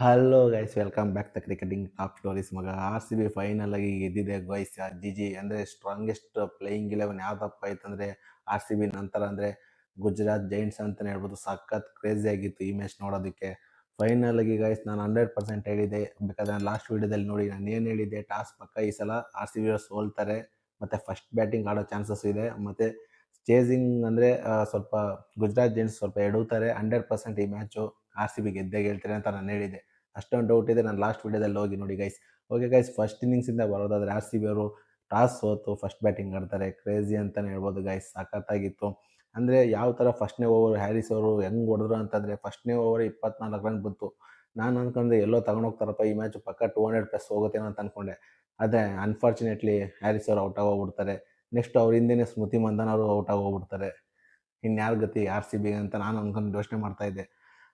Hello guys welcome back the cricketing top stories ಮಗ R C B final ಆಗಿ ಗೆದ್ದಿದೆ guys G G ಅಂದರೆ strongest playing eleven ಯಾವ್ದಪ್ಪ ಆಯ್ತಂದರೆ ಆರ್ ಸಿ ಬಿ ನಂತರ ಅಂದರೆ ಗುಜರಾತ್ ಜೈಂಟ್ಸ್ ಅಂತಲೇ ಹೇಳ್ಬೋದು. ಸಖತ್ ಕ್ರೇಜಿ ಆಗಿತ್ತು ಈ ಮ್ಯಾಚ್ ನೋಡೋದಕ್ಕೆ. ಫೈನಲ್ ಆಗಿ ಗೈಸ್ ನಾನು ಹಂಡ್ರೆಡ್ ಪರ್ಸೆಂಟ್ ಹೇಳಿದೆ. ಬೇಕಾದ್ರೆ ನಾನು ಲಾಸ್ಟ್ ವೀಡಿಯೋದಲ್ಲಿ ನೋಡಿ, ನಾನು ಏನು ಹೇಳಿದೆ, ಟಾಸ್ ಪಕ್ಕ ಈ ಸಲ ಆರ್ ಸಿ ಬಿ ಸೋಲ್ತಾರೆ, ಮತ್ತು ಫಸ್ಟ್ ಬ್ಯಾಟಿಂಗ್ ಆಡೋ ಚಾನ್ಸಸ್ ಇದೆ, ಮತ್ತು ಚೇಸಿಂಗ್ ಅಂದರೆ ಸ್ವಲ್ಪ ಗುಜರಾತ್ ಜೈಂಟ್ಸ್ ಸ್ವಲ್ಪ ಎಡುತ್ತಾರೆ ಹಂಡ್ರೆಡ್ ಪರ್ಸೆಂಟ್ ಈ ಮ್ಯಾಚು ಆರ್ ಸಿ ಬಿ ಗೆದ್ದೇ ಗೆಲ್ತಾರೆ ಅಂತ ನಾನು ಹೇಳಿದೆ. ಅಷ್ಟೊಂದು ಡೌಟ್ ಇದೆ. ನಾನು ಲಾಸ್ಟ್ ವಿಡಿಯೋದಲ್ಲಿ ಹೋಗಿ ನೋಡಿ ಗೈಸ್ ಓಕೆ ಗೈಸ್ ಫಸ್ಟ್ ಇನ್ನಿಂಗ್ಸಿಂದ ಬರೋದಾದರೆ ಆರ್ ಸಿ ಬಿ ಅವರು ಟಾಸ್ ಸೋತು ಫಸ್ಟ್ ಬ್ಯಾಟಿಂಗ್ ಆಡ್ತಾರೆ. ಕ್ರೇಜಿ ಅಂತಲೇ ಹೇಳ್ಬೋದು ಗೈಸ್ ಸಖತ್ತಾಗಿತ್ತು ಅಂದರೆ ಯಾವ ಥರ ಫಸ್ಟ್ನೇ ಓವರ್ ಹ್ಯಾರಿಸ್ ಅವರು ಹೆಂಗೆ ಹೊಡೆದ್ರು ಅಂತಂದರೆ ಫಸ್ಟ್ನೇ ಓವರ್ ಇಪ್ಪತ್ನಾಲ್ಕು ರನ್ ಬಂತು. ನಾನು ಅಂದ್ಕೊಂಡೆ ಎಲ್ಲೋ ತಗೊಂಡೋಗ್ತಾರಪ್ಪ ಈ ಮ್ಯಾಚ್ ಪಕ್ಕ ಟೂ ಹಂಡ್ರೆಡ್ ಪ್ಲಸ್ ಹೋಗುತ್ತೇನೋ ಅಂತ ಅಂದ್ಕೊಂಡೆ ಆದರೆ ಅನ್ಫಾರ್ಚುನೇಟ್ಲಿ ಹ್ಯಾರಿಸ್ ಅವರು ಔಟ್ ಆಗೋಗ್ಬಿಡ್ತಾರೆ. ನೆಕ್ಸ್ಟ್ ಅವ್ರ ಹಿಂದೆನೇ ಸ್ಮೃತಿ ಮಂದನ್ ಅವರು ಔಟ್ ಆಗೋಗ್ಬಿಡ್ತಾರೆ. ಇನ್ಯಾರ ಗತಿ ಆರ್ ಸಿ ಬಿ ಅಂತ ನಾನು ಅಂದ್ಕೊಂಡು ಯೋಚನೆ ಮಾಡ್ತಾ ಇದ್ದೆ.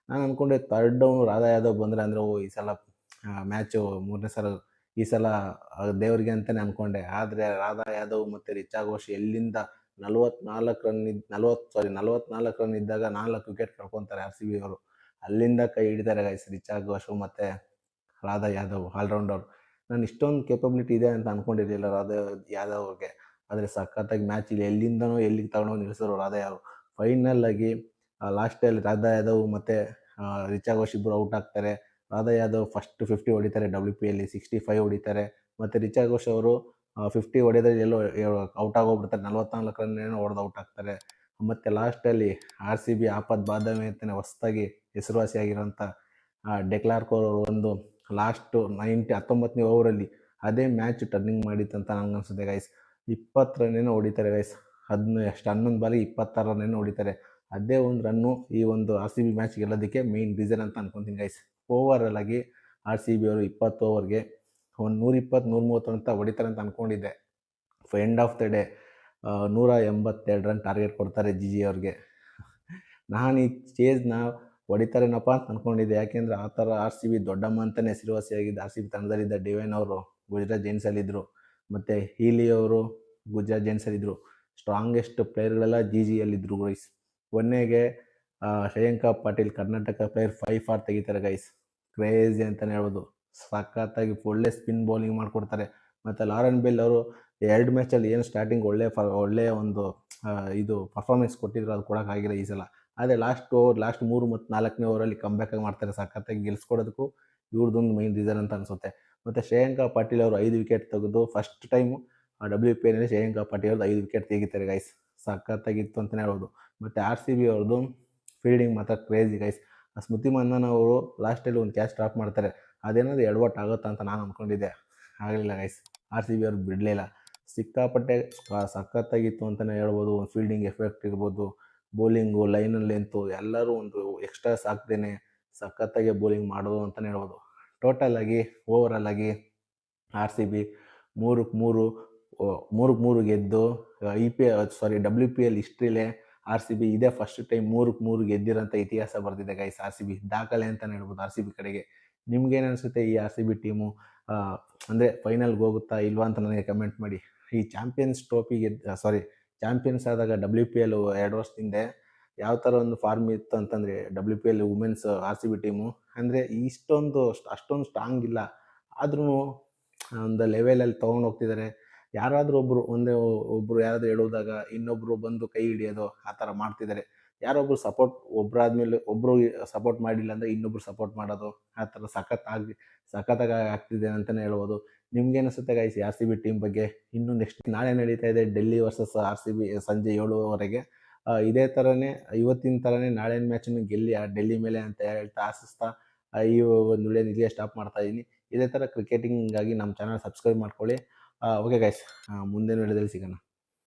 ನಾನು ಅಂದ್ಕೊಂಡೆ ತರ್ಡ್ ಡೌನ್ ರಾಧಾ ಯಾದವ್ ಬಂದರೆ ಅಂದರೆ, ಓ, ಈ ಸಲ ಮ್ಯಾಚು ಮೂರನೇ ಸಲ, ಈ ಸಲ ದೇವರಿಗೆ ಅಂತಲೇ ಅಂದ್ಕೊಂಡೆ ಆದರೆ ರಾಧಾ ಯಾದವ್ ಮತ್ತು ರಿಚಾ ಘೋಷ್ ಎಲ್ಲಿಂದ ನಲ್ವತ್ನಾಲ್ಕು ರನ್ ಇದ್ದು ನಲ್ವತ್ತು ಸಾರಿ ನಲ್ವತ್ನಾಲ್ಕು ರನ್ ಇದ್ದಾಗ ನಾಲ್ಕು ವಿಕೆಟ್ ಕಳ್ಕೊತಾರೆ ಆರ್ ಸಿ ಬಿ ಅವರು. ಅಲ್ಲಿಂದ ಕೈ ಹಿಡಿತಾರೆ ಗೈಸ್ ರಿಚಾ ಘೋಷ್ ಮತ್ತು ರಾಧಾ ಯಾದವ್ ಆಲ್ರೌಂಡರ್ ನಾನು ಇಷ್ಟೊಂದು ಕೇಪಬಿಲಿಟಿ ಇದೆ ಅಂತ ಅಂದ್ಕೊಂಡಿರಲಿಲ್ಲ ರಾಧಾ ಯಾದವ್ ಅವ್ರಿಗೆ. ಆದರೆ ಸಖತ್ತಾಗಿ ಮ್ಯಾಚ್ ಇಲ್ಲಿ ಎಲ್ಲಿಂದನೋ ಎಲ್ಲಿಗೆ ತಗೊಂಡೋಗಿ ನಿಲ್ಲಿಸಿದ್ರು ರಾಧಾ ಯಾದವ್. ಫೈನಲ್ ಆಗಿ ಲಾಸ್ಟಲ್ಲಿ ರಾಧಾ ಯಾದವ್ ಮತ್ತು ರಿಚಾ ಘೋಷ್ ಇಬ್ಬರು ಔಟ್ ಆಗ್ತಾರೆ. ರಾಧಾ ಯಾದವ್ ಫಸ್ಟ್ ಫಿಫ್ಟಿ ಹೊಡಿತಾರೆ ಡಬ್ಲ್ಯೂ ಪಿ ಎಲ್ಲಿ ಸಿಕ್ಸ್ಟಿ ಫೈವ್ ಹೊಡಿತಾರೆ. ಮತ್ತು ರಿಚಾ ಘೋಷ್ ಅವರು ಫಿಫ್ಟಿ ಹೊಡೆದ್ರೆ ಎಲ್ಲೋ ಔಟ್ ಆಗೋಗ್ಬಿಡ್ತಾರೆ. ನಲ್ವತ್ನಾಲ್ಕು ರನ್ ಏನೋ ಹೊಡೆದು ಔಟ್ ಆಗ್ತಾರೆ. ಮತ್ತು ಲಾಸ್ಟಲ್ಲಿ ಆರ್ ಸಿ ಬಿ ಆಪತ್ ಬಾದಾಮಿ ಅಂತಲೇ ಹೊಸದಾಗಿ ಹೆಸರುವಾಸಿಯಾಗಿರೋಂಥ ಡೆಕ್ಲಾರ್ಕ್ ಅವರು ಒಂದು ಲಾಸ್ಟು ನೈಂಟಿ ಹತ್ತೊಂಬತ್ತನೇ ಓವರಲ್ಲಿ ಅದೇ ಮ್ಯಾಚ್ ಟರ್ನಿಂಗ್ ಮಾಡಿತ್ತು ಅಂತ ನಂಗೆ ಅನಿಸುತ್ತೆ ಗೈಸ್ ಇಪ್ಪತ್ತು ರನ್ನೇನೋ ಹೊಡಿತಾರೆ ಗೈಸ್ ಅದನ್ನ ಎಷ್ಟು ಹನ್ನೊಂದು ಬಾರಿ ಇಪ್ಪತ್ತಾರು ರನ್ನೇನೋ ಹೊಡಿತಾರೆ. ಅದೇ ಒಂದು ರನ್ನು ಈ ಒಂದು ಆರ್ ಸಿ ಬಿ ಮ್ಯಾಚ್ ಗೆಲ್ಲೋದಕ್ಕೆ ಮೇನ್ ರೀಸನ್ ಅಂತ ಅನ್ಕೊಂತೀನಿ ಗೈಸ್ ಓವರಲ್ ಆಗಿ ಆರ್ ಸಿ ಬಿ ಅವರು ಇಪ್ಪತ್ತು ಓವರ್ಗೆ ಒಂದು ನೂರ ಇಪ್ಪತ್ತು, ನೂರ ಮೂವತ್ತು ಅಂತ ಹೊಡಿತಾರೆ ಅಂತ ಅಂದ್ಕೊಂಡಿದ್ದೆ ಎಂಡ್ ಆಫ್ ದ ಡೇ ನೂರ ಎಂಬತ್ತೆರಡು ರನ್ ಟಾರ್ಗೆಟ್ ಕೊಡ್ತಾರೆ ಜಿ ಜಿ ಅವ್ರಿಗೆ. ನಾನು ಈ ಚೇಸ್ನ ಹೊಡಿತಾರೇನಪ್ಪ ಅಂತ ಅಂದ್ಕೊಂಡಿದ್ದೆ ಯಾಕೆಂದ್ರೆ ಆ ಥರ ಆರ್ ಸಿ ಬಿ ದೊಡ್ಡಮ್ಮ ಅಂತಲೇ ಹೆಸರುವಾಸಿಯಾಗಿದ್ದು ಆರ್ ಸಿ ಬಿ ತಂಡದಲ್ಲಿದ್ದ ಡಿವೈನ್ ಅವರು, ಗುಜರಾತ್ ಜೈನ್ಸಲ್ಲಿದ್ದರು ಮತ್ತು ಹೀಲಿ ಅವರು, ಗುಜರಾತ್ ಜೈನ್ಸಲ್ಲಿದ್ದರು ಸ್ಟ್ರಾಂಗೆಸ್ಟ್ ಪ್ಲೇಯರ್ಗಳೆಲ್ಲ ಜಿ ಜಿಯಲ್ಲಿದ್ದರು ಗೈಸ್ ಕೊನೆಗೆ Shreyanka Patil Karnataka player five for ತೆಗಿತಾರೆ ಗೈಸ್ ಕ್ರೇಜಿ ಅಂತಲೇ ಹೇಳ್ಬೋದು. ಸಖತ್ತಾಗಿ ಒಳ್ಳೆ ಸ್ಪಿನ್ ಬೌಲಿಂಗ್ ಮಾಡಿಕೊಡ್ತಾರೆ. ಮತ್ತು ಲಾರನ್ ಬೆಲ್ ಅವರು ಎರಡು ಮ್ಯಾಚಲ್ಲಿ ಏನು ಸ್ಟಾರ್ಟಿಂಗ್ ಒಳ್ಳೆ ಫ ಒಳ್ಳೆಯ ಒಂದು ಇದು ಪರ್ಫಾರ್ಮೆನ್ಸ್ ಕೊಟ್ಟಿದ್ರು, ಅದು ಕೊಡೋಕ್ಕಾಗಿಲ್ಲ ಈ ಸಲ. ಆದರೆ ಲಾಸ್ಟ್ ಓವರ್ ಲಾಸ್ಟ್ ಮೂರು ಮತ್ತು ನಾಲ್ಕನೇ ಓವರಲ್ಲಿ ಕಂಬ್ಯಾಕಾಗಿ ಮಾಡ್ತಾರೆ ಸಖತ್ತಾಗಿ ಗೆಲ್ಸ್ಕೊಡೋದಕ್ಕೂ ಇವ್ರದ್ದೊಂದು ಮೈನ್ ರೀಸನ್ ಅಂತ ಅನಿಸುತ್ತೆ. ಮತ್ತು ಶ್ರೇಯಾಂಕ ಪಾಟೀಲ್ ಅವರು ಐದು ವಿಕೆಟ್ ತೆಗೆದು ಫಸ್ಟ್ ಟೈಮು ಡಬ್ಲ್ಯೂ ಪಿ ಎಲ್ಲಿ ಶ್ರೇಯಾಂಕ ಪಾಟೀಲ್ ಅವ್ರದ್ದು ಐದು ವಿಕೆಟ್ ತೆಗಿತಾರೆ ಗೈಸ್ ಸಖತ್ತಾಗಿತ್ತು ಅಂತಲೇ ಹೇಳ್ಬೋದು. ಮತ್ತು ಆರ್ ಸಿ ಬಿ ಅವ್ರದ್ದು ಫೀಲ್ಡಿಂಗ್ ಮಾತ್ರ ಕ್ರೇಜಿ ಗೈಸ್ ಸ್ಮೃತಿ ಮಂದನ್ ಅವರು ಲಾಸ್ಟಲ್ಲಿ ಒಂದು ಕ್ಯಾಚ್ ಡ್ರಾಪ್ ಮಾಡ್ತಾರೆ. ಅದೇನಾದ್ರು ಎಡವಟ್ಟು ಆಗುತ್ತಾ ಅಂತ ನಾನು ಅಂದ್ಕೊಂಡಿದ್ದೆ ಆಗಲಿಲ್ಲ ಗೈಸ್ ಆರ್ ಸಿ ಬಿ ಅವ್ರು ಬಿಡಲಿಲ್ಲ ಸಿಕ್ಕಾಪಟ್ಟೆ ಸಖತ್ತಾಗಿತ್ತು ಅಂತಲೇ ಹೇಳ್ಬೋದು. ಒಂದು ಫೀಲ್ಡಿಂಗ್ ಎಫೆಕ್ಟ್ ಇರ್ಬೋದು. ಬೌಲಿಂಗು ಲೈನಲ್ಲಿ ಲೆಂತು ಎಲ್ಲರೂ ಒಂದು ಎಕ್ಸ್ಟ್ರಾ ಹಾಕ್ದೇನೆ ಸಖತ್ತಾಗಿ ಬೌಲಿಂಗ್ ಮಾಡೋದು ಅಂತಲೇ ಹೇಳ್ಬೋದು. ಟೋಟಲ್ ಆಗಿ ಓವರಾಲ್ ಆಗಿ ಆರ್ ಸಿ ಬಿ ಮೂರಕ್ಕೆ ಮೂರು ಮೂರಕ್ಕೆ ಮೂರು ಗೆದ್ದು I P L sorry W P L ಹಿಸ್ಟ್ರಿಲೇ R C B ಇದೇ ಫಸ್ಟ್ ಟೈಮ್ ಮೂರಕ್ಕೆ ಮೂರು ಗೆದ್ದಿರೋಂಥ ಇತಿಹಾಸ ಬರ್ತಿದೆ ಗೈಸ್ ಆರ್ ಸಿ ಬಿ ದಾಖಲೆ ಅಂತಲೇ ಹೇಳ್ಬೋದು ಆರ್ ಸಿ ಬಿ ಕಡೆಗೆ. ನಿಮ್ಗೇನು ಅನಿಸುತ್ತೆ ಈ ಆರ್ ಸಿ ಬಿ ಟೀಮು? ಅಂದರೆ ಫೈನಲ್ಗೆ ಹೋಗುತ್ತಾ ಇಲ್ವಾ ಅಂತ ನನಗೆ ಕಮೆಂಟ್ ಮಾಡಿ. ಈ ಚಾಂಪಿಯನ್ಸ್ ಟ್ರೋಫಿ ಗೆದ್ದ ಸಾರಿ ಚಾಂಪಿಯನ್ಸ್ ಆದಾಗ ಡಬ್ಲ್ಯೂ ಪಿ ಎಲ್ ಎರಡು ವರ್ಷದಿಂದ ಯಾವ ಥರ ಒಂದು ಫಾರ್ಮ್ ಇತ್ತು ಅಂತಂದರೆ W P L women's R C B team? ಅಂದರೆ ಇಷ್ಟೊಂದು ಅಷ್ಟೊಂದು ಸ್ಟ್ರಾಂಗ್ ಇಲ್ಲ. ಆದ್ರೂ ಒಂದು ಲೆವೆಲಲ್ಲಿ ತೊಗೊಂಡು ಹೋಗ್ತಿದ್ದಾರೆ ಯಾರಾದರೂ ಒಬ್ಬರು ಒಂದೇ ಒಬ್ಬರು ಯಾರಾದರೂ ಹೇಳೋದಾಗ ಇನ್ನೊಬ್ಬರು ಬಂದು ಕೈ ಹಿಡಿಯೋದು ಆ ಥರ ಮಾಡ್ತಿದ್ದಾರೆ. ಯಾರೊಬ್ರು ಸಪೋರ್ಟ್, ಒಬ್ರಾದ್ಮೇಲೆ ಒಬ್ಬರು ಸಪೋರ್ಟ್ ಮಾಡಿಲ್ಲ ಅಂದರೆ ಇನ್ನೊಬ್ರು ಸಪೋರ್ಟ್ ಮಾಡೋದು ಆ ಥರ ಸಖತ್ ಆಗಿ, ಸಖತ್ತಾಗಿ ಆಗ್ತಿದೆ ಅಂತಲೇ ಹೇಳ್ಬೋದು. ನಿಮ್ಗೆ ಅನಿಸುತ್ತೆ guys R C B team ಬಗ್ಗೆ? ಇನ್ನು ನೆಕ್ಸ್ಟ್ ನಾಳೆ ನಡೀತಾ ಇದೆ Delhi versus R C B ಸಂಜೆ ಏಳುವರೆಗೆ. ಇದೇ ಥರನೇ, ಇವತ್ತಿನ ಥರನೇ ನಾಳೆನ ಮ್ಯಾಚನ್ನು ಗೆಲ್ಲಿ ಡೆಲ್ಲಿ ಮೇಲೆ ಅಂತ ಹೇಳ್ತಾ ಆಶಿಸ್ತಾ ಈ ಒಂದು ವಿಡಿಯೋನ ಇಲ್ಲಿಯೇ ಸ್ಟಾಪ್ ಮಾಡ್ತಾ ಇದ್ದೀನಿ ಇದೇ ಥರ ಕ್ರಿಕೆಟಿಂಗಾಗಿ ನಮ್ಮ ಚಾನಲ್ ಸಬ್ಸ್ಕ್ರೈಬ್ ಮಾಡ್ಕೊಳ್ಳಿ. ಓಕೆ ಗೈಸ್ ಮುಂದಿನ ವಿಡಿಯೋದಲ್ಲಿ ಸಿಗೋಣ.